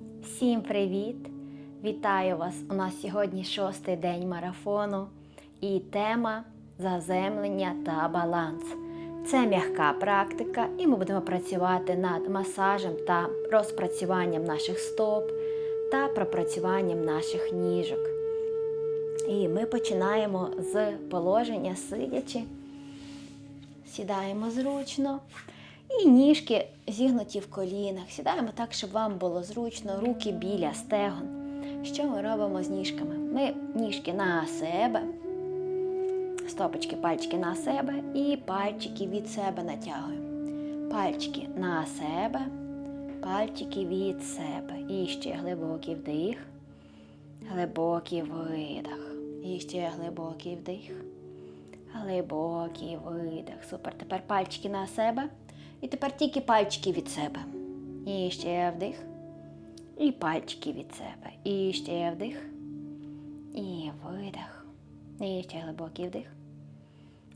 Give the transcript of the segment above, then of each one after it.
Всім привіт! Вітаю вас! У нас сьогодні шостий день марафону і тема заземлення та баланс. Це м'яка практика, і ми будемо працювати над масажем та розпрацюванням наших стоп та пропрацюванням наших ніжок. І ми починаємо з положення сидячи. Сідаємо зручно. І ніжки зігнуті в колінах. Сідаємо так, щоб вам було зручно, руки біля стегон. Що ми робимо з ніжками? Ми ніжки на себе, стопочки, пальчики на себе і пальчики від себе натягуємо. Пальчики на себе, пальчики від себе. І ще глибокий вдих, глибокий видих. І ще глибокий вдих. Глибокий видих. Супер. Тепер пальчики на себе. І тепер тільки пальчики від себе. І ще вдих. І пальчики від себе. І ще вдих. І видих. І ще глибокий вдих.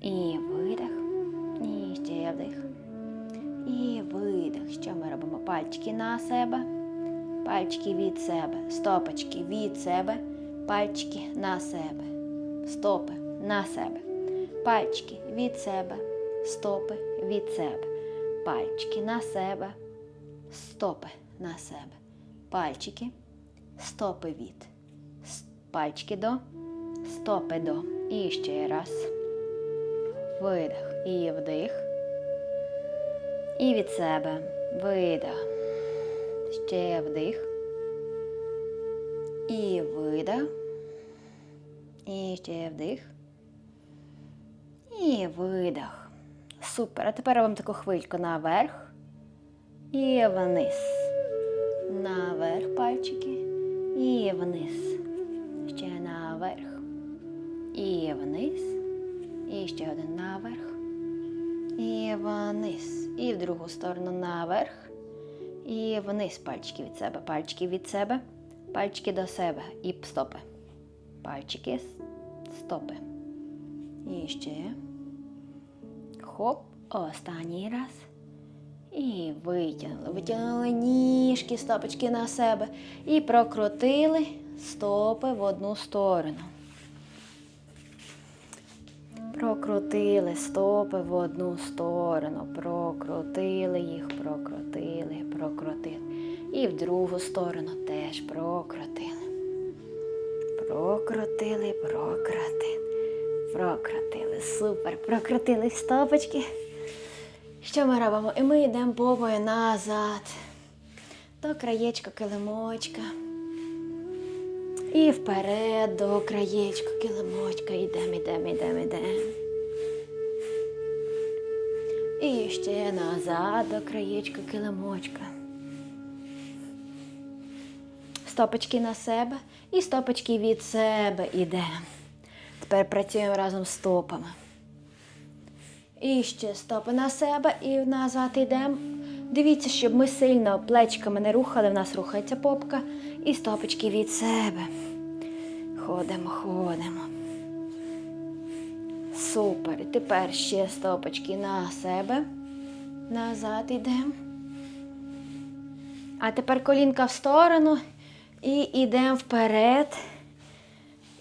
І видих. І ще вдих. І видих. Що ми робимо? Пальчики на себе. Пальчики від себе. Стопочки від себе. Пальчики на себе. Стопи на себе. Пальчики від себе. Стопи від себе. Пальчики на себе. Стопи на себе. Пальчики. Стопи від. Пальчики до. Стопи до. І ще раз. Видих. І вдих. І від себе. Видих. Ще вдих. І видих. І ще вдих. І видих. Супер. А тепер робимо таку хвильку наверх і вниз. Наверх пальчики. І вниз. Ще наверх. І вниз. І ще один наверх. І вниз. І в другу сторону наверх. І вниз пальчики від себе. Пальчики від себе. Пальчики до себе. І стопи. Пальчики, стопи. І ще. Хоп, останній раз. І витягнули. Витягнули ніжки, стопочки на себе. І прокрутили стопи в одну сторону. Прокрутили стопи в одну сторону. Прокрутили їх, прокрутили, прокрутили. І в другу сторону теж прокрутили. Прокрутили, прокрутили. Прокрутили. Супер. Прокрутили стопочки. Що ми робимо? І ми йдемо попою назад. До краєчка килимочка. І вперед до краєчка килимочка. Йдемо, йдемо, йдемо, йдемо. І ще назад до краєчка килимочка. Стопочки на себе і стопочки від себе йдемо. Тепер працюємо разом з стопами. І ще стопи на себе і назад йдемо. Дивіться, щоб ми сильно плечками не рухали, в нас рухається попка. І стопочки від себе. Ходимо, ходимо. Супер. І тепер ще стопочки на себе. Назад йдемо. А тепер колінка в сторону і йдемо вперед.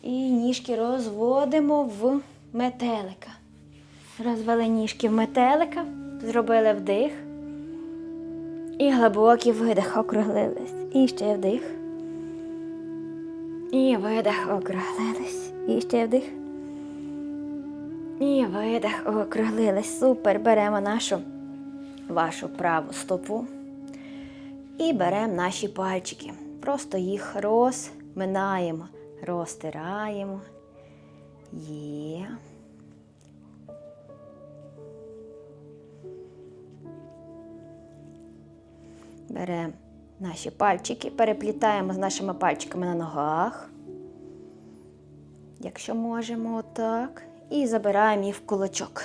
І ніжки розводимо в метелика. Розвели ніжки в метелика, зробили вдих. І глибокий видих округлились. І ще вдих. І видих округлились. І ще вдих. І видих округлились. Супер. Беремо нашу вашу праву стопу. І беремо наші пальчики. Просто їх розминаємо, розтираємо. Є. Беремо наші пальчики, переплітаємо з нашими пальчиками на ногах. Якщо можемо, отак. І забираємо їх в кулачок.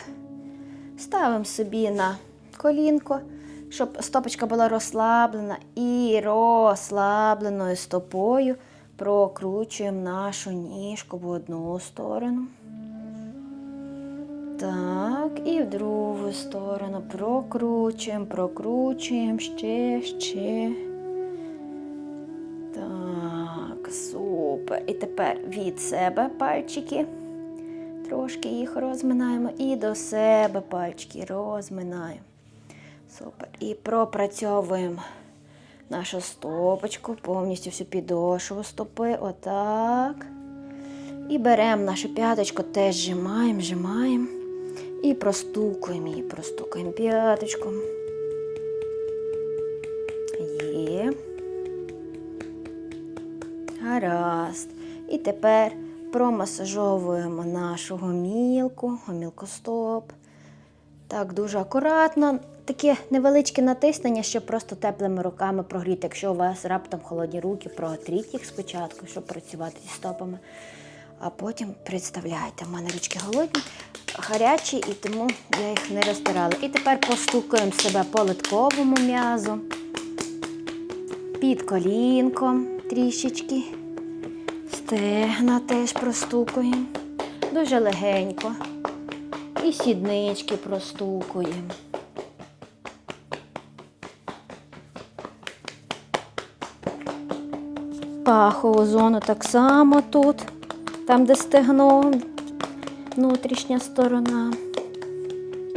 Ставимо собі на колінко, щоб стопочка була розслаблена. І розслабленою стопою прокручуємо нашу ніжку в одну сторону. Так, і в другу сторону прокручуємо, прокручуємо ще, ще. Так, Супер. І тепер від себе пальчики. Трошки їх розминаємо і до себе пальчики розминаємо. Супер. І пропрацьовуємо нашу стопочку, повністю всю підошву стопи. Отак. І беремо нашу п'яточку, теж зжимаємо, зжимаємо. І простукуємо її, простукуємо п'яточку. Є. Гаразд. І тепер промасажовуємо нашу гомілку, гомілкостоп. Так, дуже акуратно. Таке невеличке натиснення, щоб просто теплими руками прогріти. Якщо у вас раптом холодні руки, протріть їх спочатку, щоб працювати зі стопами. А потім представляйте, в мене ручки голодні, гарячі, і тому я їх не розтирала. І тепер постукаємо себе по литковому м'язу, під колінком трішечки. Стегна теж простукуємо. Дуже легенько. І сіднички простукуємо. Пахову зону так само тут, там, де стегно, внутрішня сторона.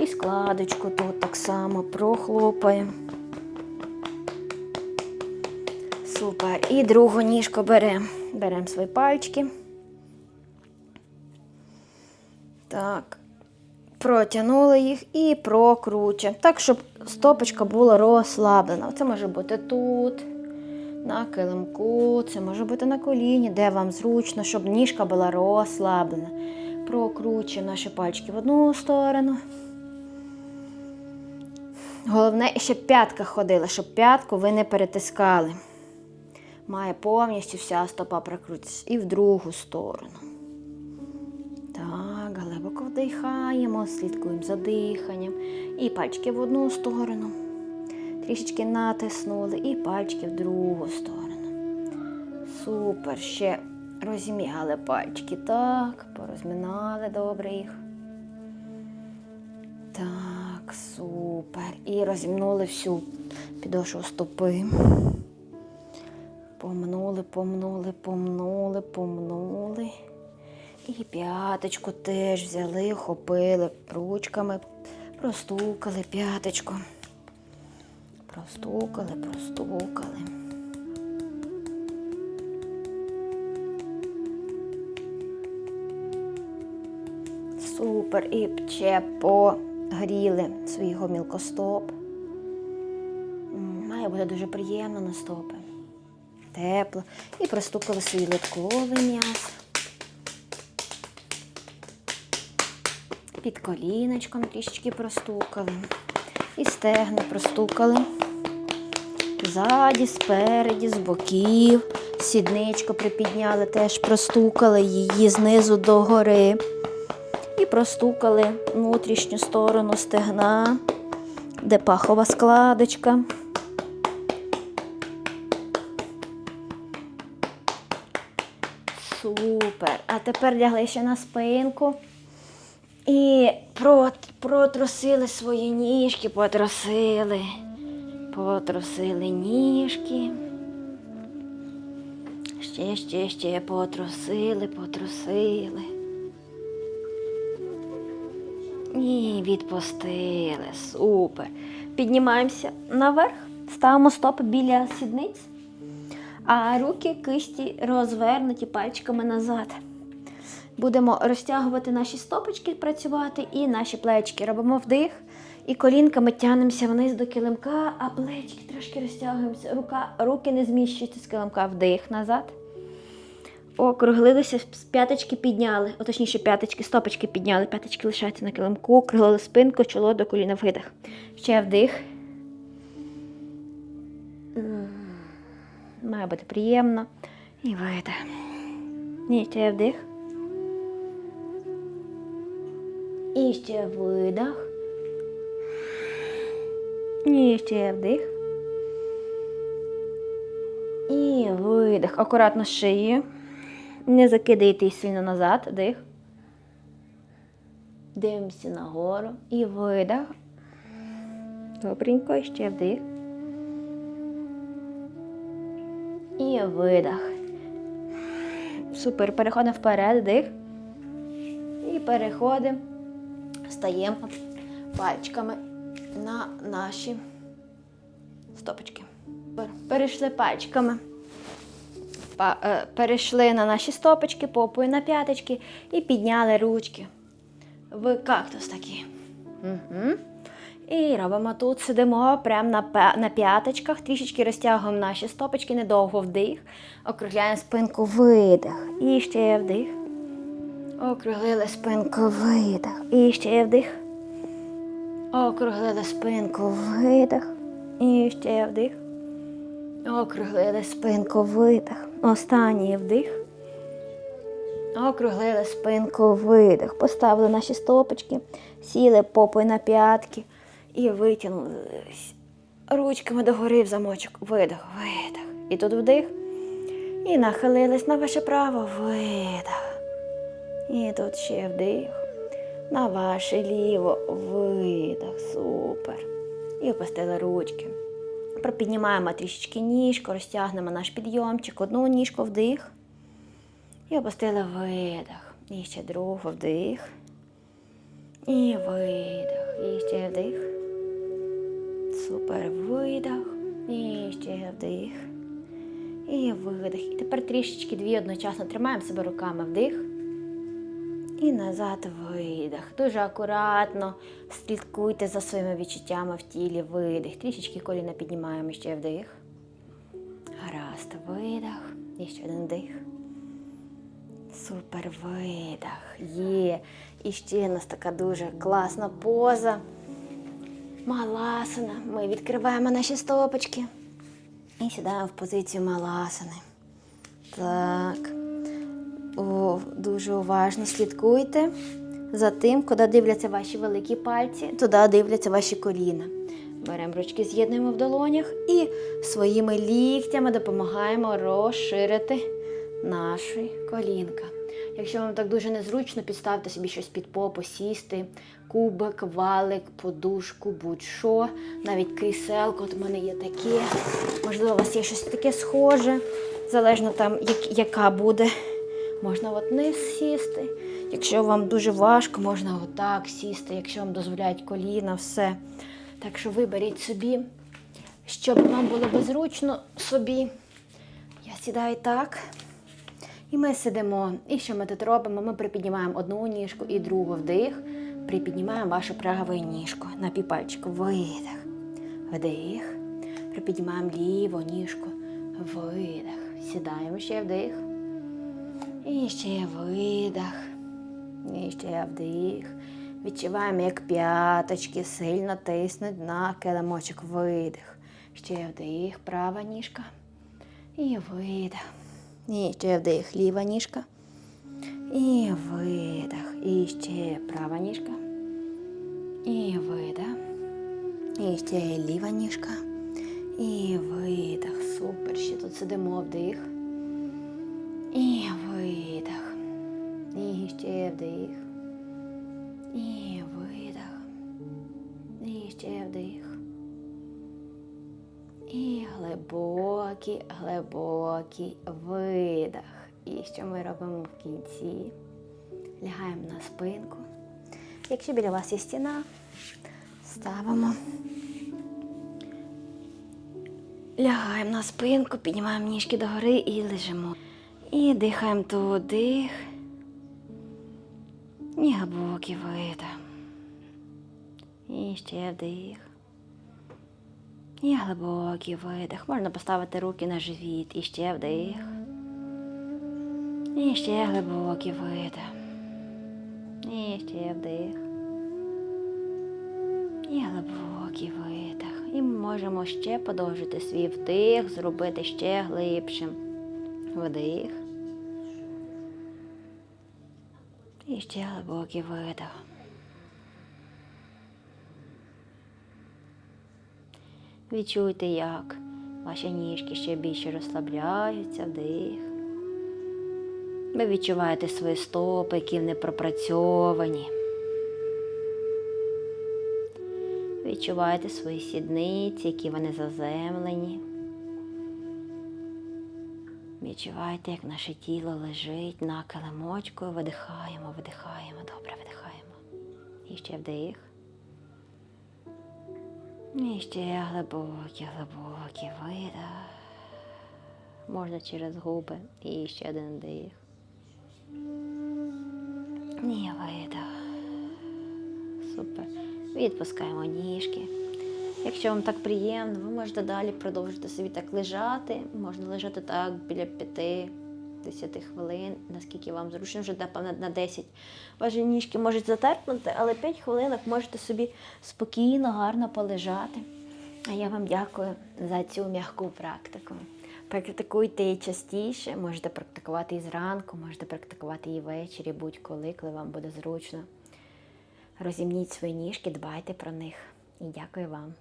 І складочку тут так само прохлопаємо. Супер. І другу ніжку беремо. Беремо свої пальчики. Так. Протягнули їх і прокручуємо. Так, щоб стопочка була розслаблена. Це може бути тут, на килимку, це може бути на коліні, де вам зручно, щоб ніжка була розслаблена. Прокручуємо наші пальчики в одну сторону. Головне, щоб п'ятка ходила, щоб п'ятку ви не перетискали. Має повністю вся стопа прокрутитися і в другу сторону. Так, глибоко вдихаємо, слідкуємо за диханням. І пальчики в одну сторону. Трішечки натиснули, і пальчики в другу сторону. Супер. Ще розім'яли пальчики. Так, порозминали добре їх. Так, супер. І розімнули всю підошву стопи. Помнули, помнули, помнули, помнули. І п'яточку теж взяли, хопили ручками, простукали п'яточку. Простукали, простукали. Супер. І ще погріли свій гомілкостоп. Має бути дуже приємно на стопи тепло. І простукали свій литковий м'яз. Під коліночком трішечки простукали. І стегна простукали. Ззаді, спереді, з боків. Сідничку припідняли, теж простукали її знизу до гори. І простукали внутрішню сторону стегна, де пахова складочка. Супер. А тепер лягли ще на спинку. І прот- протрусили свої ніжки, потрусили. Потрусили ніжки. Ще, ще, ще потрусили, потрусили. І відпустили. Супер. Піднімаємося наверх, ставимо стопи біля сідниць а руки кисті розвернуті пальчиками назад. Будемо розтягувати наші стопочки, працювати і наші плечки. Робимо вдих і колінками тягнемося вниз до килимка, а плечки трошки розтягуємося. Рука, руки не зміщуються з килимка. Вдих назад. Округлилися, п'яточки підняли, о, точніше, п'яточки, стопочки підняли, п'яточки лишаються на килимку, округлили спинку, чоло до коліна видих. Ще вдих. Має бути приємно. І видих. І ще вдих. І ще видих. І ще вдих. І видих. Акуратно шиєю. Не закидайте її сильно назад. Вдих. Дивимося нагору. І видих. Добренько, і ще вдих. І видих. Супер. Переходимо вперед, дих. І переходимо, стаємо пальчиками на наші стопочки. Перейшли пальчиками. Е, Перейшли на наші стопочки, попою на п'яточки і підняли ручки в кактус такий. Угу. І робимо тут, сидимо прямо на, на п'яточках, трішечки розтягуємо наші стопочки, недовго вдих, округляємо спинку, видих. І ще вдих. Округлили спинку, видих. І ще вдих. Округлили спинку, видих. І ще вдих. Округлили спинку, видих. Останній вдих. Округлили спинку, видих. Поставили наші стопочки, сіли попою на п'ятки і витягнулись ручками догори в замочок. Видих, видих. І тут вдих. І нахилились на ваше право, видих. І тут ще вдих. На ваше ліво видих. Супер. І опустили ручки. Пропіднімаємо трішечки ніжку, розтягнемо наш підйомчик, одну ніжку вдих. І опустили видих. І ще другу вдих. І видих. І ще вдих. Супер видих. І ще вдих. І видих. І тепер трішечки дві одночасно тримаємо себе руками вдих. І назад видих. Дуже акуратно слідкуйте за своїми відчуттями в тілі. Видих. Трішечки коліна піднімаємо ще вдих. Гаразд, видих. І ще один вдих. Супер видих. Є. І ще у нас така дуже класна поза. Маласана. Ми відкриваємо наші стопочки і сідаємо в позицію маласани. Так. Дуже уважно слідкуйте за тим, куди дивляться ваші великі пальці, туди дивляться ваші коліна. Беремо ручки, з'єднуємо в долонях і своїми ліктями допомагаємо розширити наші колінка. Якщо вам так дуже незручно, підставте собі щось під попу, сісти, кубик, валик, подушку, будь-що, навіть кріселко, от у мене є таке. Можливо, у вас є щось таке схоже, залежно там, як, яка буде. Можна от вниз сісти. Якщо вам дуже важко, можна отак сісти, якщо вам дозволяють коліна, все. Так що виберіть собі, щоб вам було безручно собі. Я сідаю так. І ми сидимо. І що ми тут робимо? Ми припіднімаємо одну ніжку і другу вдих. Припіднімаємо вашу праву ніжку на півпальчику. Видих. Вдих. Припіднімаємо ліву ніжку. Видих. Сідаємо ще вдих. І ще видих. І ще вдих. Відчуваємо, як п'яточки сильно тиснуть на килимочок. Видих. Ще вдих, права ніжка. І видих. І ще вдих, ліва ніжка. І видих. І ще права ніжка. І видих. І ще ліва ніжка. І видих. Супер. Ще тут сидимо вдих. І видих. І ще вдих. І видих. І ще вдих. І глибокий, глибокий видих. І що ми робимо в кінці? Лягаємо на спинку. Якщо біля вас є стіна, ставимо. Лягаємо на спинку, піднімаємо ніжки догори і лежимо. І дихаємо тут дих. І глибокий видих. І ще вдих. І глибокий видих. Можна поставити руки на живіт. І ще вдих. І ще глибокий видих. І ще вдих. І глибокий видих. І можемо ще подовжити свій вдих, зробити ще глибшим. Вдих. І ще глибокий видих. Відчуйте, як ваші ніжки ще більше розслабляються, вдих. Ви відчуваєте свої стопи, які не пропрацьовані. Відчуваєте свої сідниці, які вони заземлені. Відчувайте, як наше тіло лежить на килимочку. Видихаємо, видихаємо, добре видихаємо. І ще вдих. І ще глибокий, глибокий видих. Можна через губи. І ще один дих. І видих. Супер. Відпускаємо ніжки. Якщо вам так приємно, ви можете далі продовжити собі так лежати. Можна лежати так біля 5-10 хвилин, наскільки вам зручно, вже напевно на 10. Ваші ніжки можуть затерпнути, але 5 хвилинок можете собі спокійно, гарно полежати. А я вам дякую за цю м'яку практику. Практикуйте її частіше, можете практикувати і зранку, можете практикувати і ввечері, будь-коли, коли вам буде зручно. Розімніть свої ніжки, дбайте про них. І дякую вам.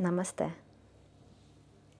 नमस्ते।